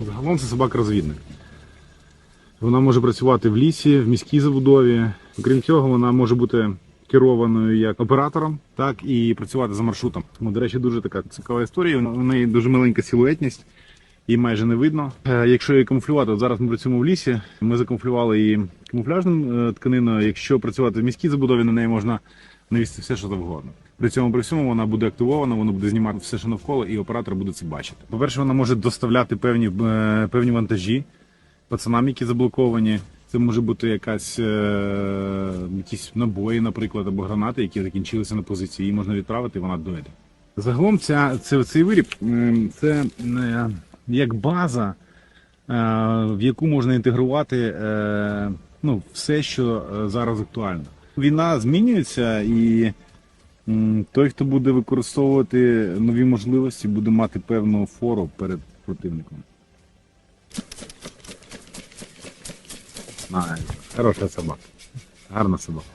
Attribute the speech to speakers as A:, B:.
A: Загалом це собака-розвідник. Вона може працювати в лісі, в міській забудові. Окрім цього, вона може бути керованою як оператором, так і працювати за маршрутом. Ну, до речі, дуже така цікава історія. У неї дуже маленька силуетність, її майже не видно. Е, Якщо її камуфлювати, от зараз ми працюємо в лісі, ми закамуфлювали її камуфляжним е, тканиною. Якщо працювати в міській забудові, на неї можна навісти все, що завгодно. При цьому при всьому вона буде активована, вона буде знімати все, що навколо, і оператор буде це бачити. По-перше, вона може доставляти певні, е, певні вантажі пацанам, які заблоковані. Це може бути якась якісь набої, наприклад, або гранати, які закінчилися на позиції. Її можна відправити, і вона дойде. Загалом ця, це, цей виріб це е, як база, е, в яку можна інтегрувати е, ну, все, що е, зараз актуально. Війна змінюється, і той, хто буде використовувати нові можливості, буде мати певну фору перед противником. Хороша собака. Гарна собака.